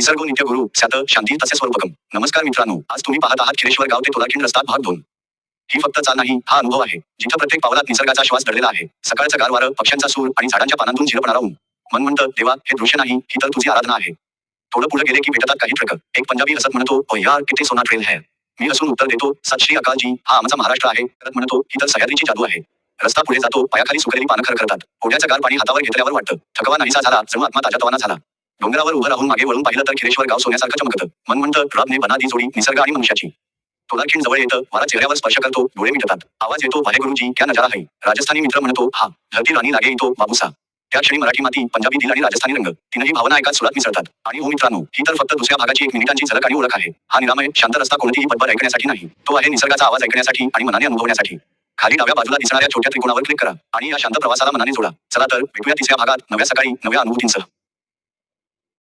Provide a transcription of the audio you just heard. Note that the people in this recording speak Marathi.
निसर्ग नित्य गुरु स्यात शांती तसे स्वरूपकम. नमस्कार मित्रांनो आज तुम्ही पाहत आहात खिरेश्वर गाव ते तोलाखिंड रस्ता भाग दोन. ही फक्त चाल नाही हा अनुभव आहे जिथं प्रत्येक पावलात निसर्गाचा श्वास दडलेला आहे. सकाळचं गारवार पक्ष्यांचा सूर आणि झाडांच्या पानांतून झिरपणारा ऊन. मन म्हणतं देवा हे दृश्य नाही ही तर तुझी आराधना आहे. थोडं पुढे गेले की भेटतात काही ट्रक. एक पंजाबी हसत म्हणतो ओ यार किती सोना ट्रेल है. मी असून उत्तर देतो सत श्री अकालजी हा आमचा महाराष्ट्र आहे. करत म्हणतो ही तर सह्याद्रीची जादू आहे. रस्ता पुढे जातो पायाखाली सुकलेली पानं खरखरतात. ओढ्याचं गार पाणी हातावर घेतल्यावर वाटतं. थकवा नाहीसा झाला जणू आत्मा ताजातवाना झाला. डोंगरावर उभं राहून मागे वळून पाहिलं तर खिरेश्वर गाव सोन्यासारखं चमकतं. मन म्हणतं रबने बनादी जोडी निसर्ग आणि मनुष्याची. तोलाखीण जवळ येतं मला चेहऱ्यावर स्पर्श करतो डोळे मिटतात. आवाज येतो वाहे गुरुजी क्या नजारा आहे राजस्थानी मित्र म्हणतो हा धरती राणी लागे येतो बाबूसा त्या क्षणी मराठी माती पंजाबी दिल आणि राजस्थानी रंग तीनही भावना एकाच सुरात मिसळतात. आणि हो मित्रांनो ही तर फक्त दुसऱ्या भागाची एक मिनिटांची झलक आणि ओळख आहे. हा निरामय शांत रस्ता कोणतीही पदभर ऐकण्यासाठी नाही. तो आहे निसर्गाचा आवाज ऐकण्यासाठी आणि मनाने अनुभवण्यासाठी. खाली डाव्या बाजूला दिसणाऱ्या छोट्या त्रिकोणावर क्लिक करा आणि या शांत प्रवासाला मनाने जोडा. चला तर भेटूया तिसऱ्या भागात नव्या सकाळी नव्या अनुभूतींसह.